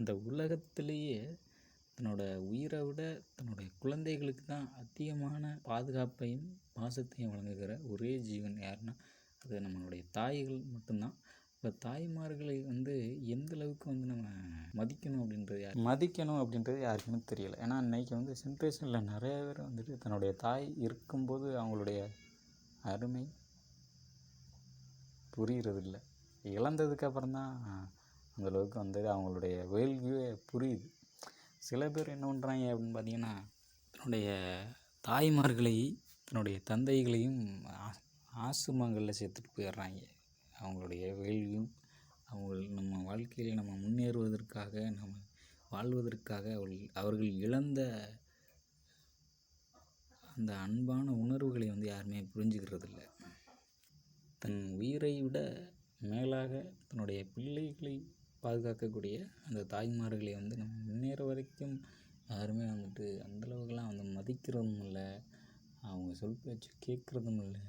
இந்த உலகத்திலேயே தன்னோட உயிரை விட தன்னுடைய குழந்தைகளுக்கு தான் அதிகமான பாதுகாப்பையும் பாசத்தையும் வழங்குகிற ஒரே ஜீவன் யாருன்னா அது நம்மளுடைய தாய்கள் மட்டும்தான். இப்போ தாய்மார்களை வந்து எந்த அளவுக்கு வந்து நம்ம மதிக்கணும் அப்படின்றது யார்? மதிக்கணும் அப்படின்றது யாருக்குமே தெரியல. ஏன்னா இன்றைக்கி வந்து ஜென்ரேஷனில் நிறைய பேர் வந்துட்டு தன்னுடைய தாய் இருக்கும்போது அவங்களுடைய அருமை புரிகிறது இல்லை இழந்ததுக்கு அப்புறம் தான் அந்தளவுக்கு வந்து அவங்களுடைய வேல்வியூவே புரியுது. சில பேர் என்ன பண்ணுறாங்க அப்படின்னு பார்த்தீங்கன்னா தன்னுடைய தாய்மார்களை தன்னுடைய தந்தைகளையும் ஆசிரமங்களில் சேர்த்துட்டு போயிடுறாங்க. அவங்களுடைய வேள்வியும் அவங்க நம்ம வாழ்க்கையில் நம்ம முன்னேறுவதற்காக நம்ம வாழ்வதற்காக அவர்கள் அவர்கள் இழந்த அந்த அன்பான உணர்வுகளை வந்து யாருமே புரிஞ்சுக்கிறது இல்லை தன் உயிரை விட மேலாக தன்னுடைய பிள்ளைகளை பாதுகாக்கக்கூடிய அந்த தாய்மார்களை வந்து நம்ம முன்னேற வரைக்கும் யாருமே வந்துட்டு அந்தளவுக்குலாம் வந்து மதிக்கிறதும் இல்லை. அவங்க சொல் பேச்சு கேட்குறதும் இல்லை.